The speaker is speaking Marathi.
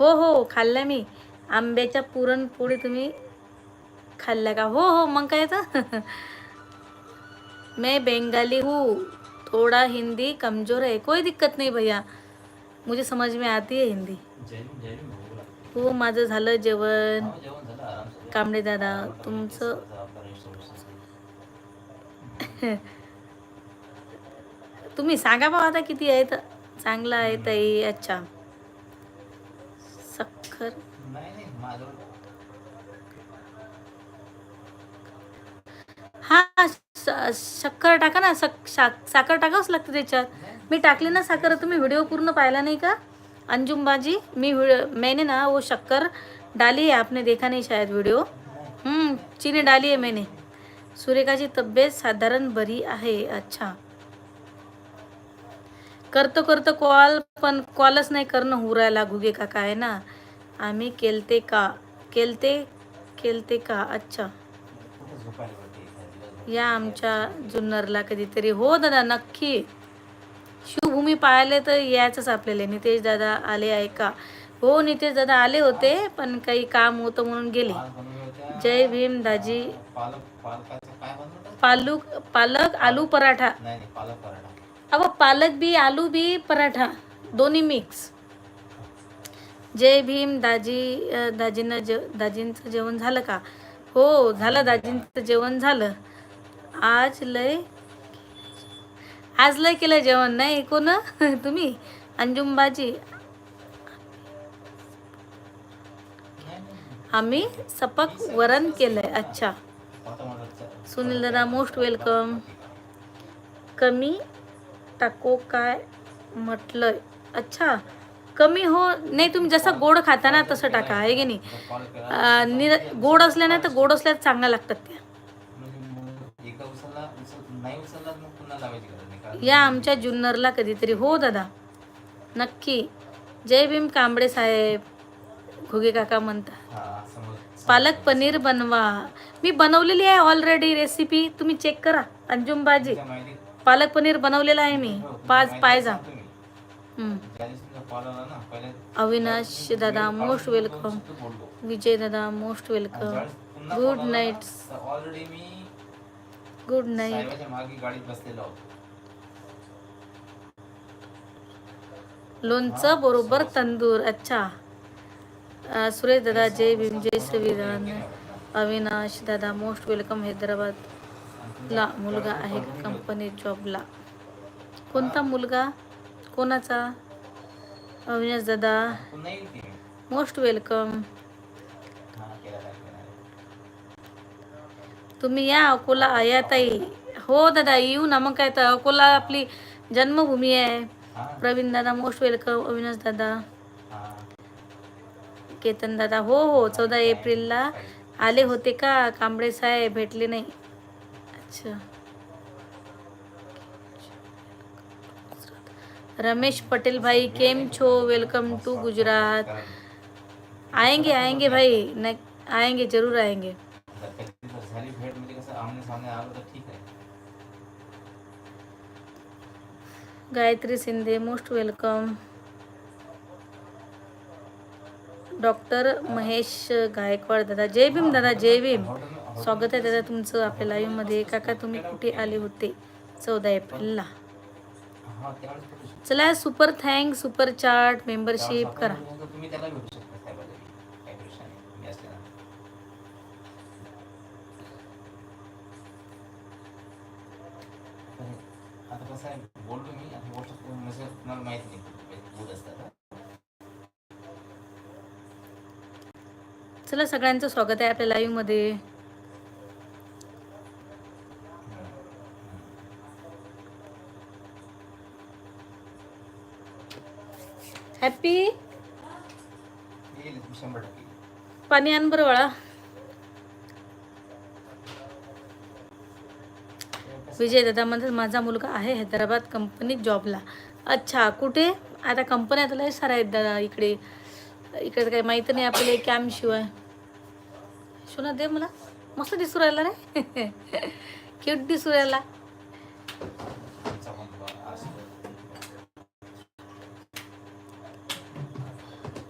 हो हो खाल्ल्या मी. आंब्याच्या पुरणपोळी तुम्ही खाल्ल्या का? हो हो मग काय तर मैं बंगाली हूँ थोड़ा हिंदी कमजोर है कोई दिक्कत नहीं भैया. मुझे समझ में आती है हिंदी. हो माझं झालं जेवण. हा. कांबळे दादा तुमचं. तुम्ही सांगा बा आता किती आहेत चांगलं आहे ताई अच्छा. कर. हा शक्कर टाका ना साखर टाकावंच लागतं त्याच्यात. मी टाकली ना साखर तुम्ही व्हिडिओ पूर्ण पाहिला नाही का? अंजुमबाजी मी मैंने ना वो शक्कर डाली है आपने देखा नहीं शायद वीडियो हम्म चीनी डाली है मैंने. सुरेखाची तब्येत साधारण बरी आहे अच्छा. करतो करतो कॉल पण कॉलच नाही करणं होऊ घुगे काका आहे ना. आम्ही केलते का? केलते? केलते का? अच्छा. या आमच्या जुन्नरला कधीतरी. हो दादा नक्की. शिवभूमी पाहायला तर यायचंच आपल्याला. नितेश दादा आले आहे का? हो नितेश दादा आले होते पण काही काम होतं म्हणून गेले. जय भीम दाजी. पालक? पालूक आलू पराठा. अहो पालक बी आलू बी पराठा. दोन्ही मिक्स. जय भीम दाजी दाजींना जे दाजींचं जेवण झालं का? हो झालं दाजींचं जेवण झालं. आज लय आज लय केलं जेवण नाही? कोण? तुम्ही? अंजुमबाजी. आम्ही सपक वरण केलंय अच्छा. सुनील दादा मोस्ट वेलकम. कमी टाको काय म्हटलंय? अच्छा. कमी हो नाही तुम्ही जसं गोड खाता ना तसं टाका आहे की नाही? निर गोड असल्यानं तर गोड असल्या चांगल्या लागतात त्या. या आमच्या जुन्नरला कधीतरी. हो दादा. नक्की. जय भीम कांबळे साहेब. घुगे काका म्हणतात. पालक पनीर बनवा. मी बनवलेली आहे ऑलरेडी रेसिपी तुम्ही चेक करा. अंजुम बाजी पालक पनीर बनवलेलं आहे मी. पाच पायजा अविनाश दादा मोस्ट वेलकम विजय दादा most welcome good night already मी गुड नाईट मागे गाडीत बसलेलो होतो लोणचं बरोबर तंदूर. अच्छा. सुरेश दादा जय भीम जय संविधान अविनाश दादा मोस्ट वेलकम हैदराबादला मुलगा आहे कंपनी जॉबला कोणता मुलगा? कोणाचा? अविनाश दादा मोस्ट वेलकम तुम्ही या अकोला या ताई. हो दादा येऊ ना. मग काय तर अकोला आपली जन्मभूमी आहे. प्रवीण दादा मोस्ट वेलकम अविनाश दादा. केतन दादा हो हो. चौदा एप्रिलला आले होते का? कांबळे साहेब भेटले नाही. अच्छा. रमेश पटेल भाई केम छो? Welcome to Gujarat. आएंगे आएंगे भाई न आएंगे जरूर आएंगे। Gayatri Shinde most welcome doctor Mahesh Gaikwad दादा जय भीम दादा जय भीम. स्वागत आहे दादा तुमचं आपल्या लाईव्हमध्ये काका तुम्ही कुठे आले होते? चौदा एप्रिलला हा त्यावेळेस भेटू शकतो. चला super thank super chat membership करा. तुम्ही त्याला शकता आता कसं आहे मी तुम्हाला माहीत नाही. बोल असतात चला सगळ्यांचं स्वागत आहे आपल्या लाईव्हमध्ये हॅपी येईल शंभर टक्के पाणी आण बरं बाळा. विजय दादा म्हणतात माझा मुलगा आहे हैदराबाद कंपनीत जॉबला अच्छा कुठे? आता कंपन्या तुला साऱ्या आहेत दादा इकडे. इकडे काही माहिती नाही आपल्याला कॅम्प शिवाय. शोना दे मला. मस्त दिसू राहिला रे. क्यूट दिसू राहिला.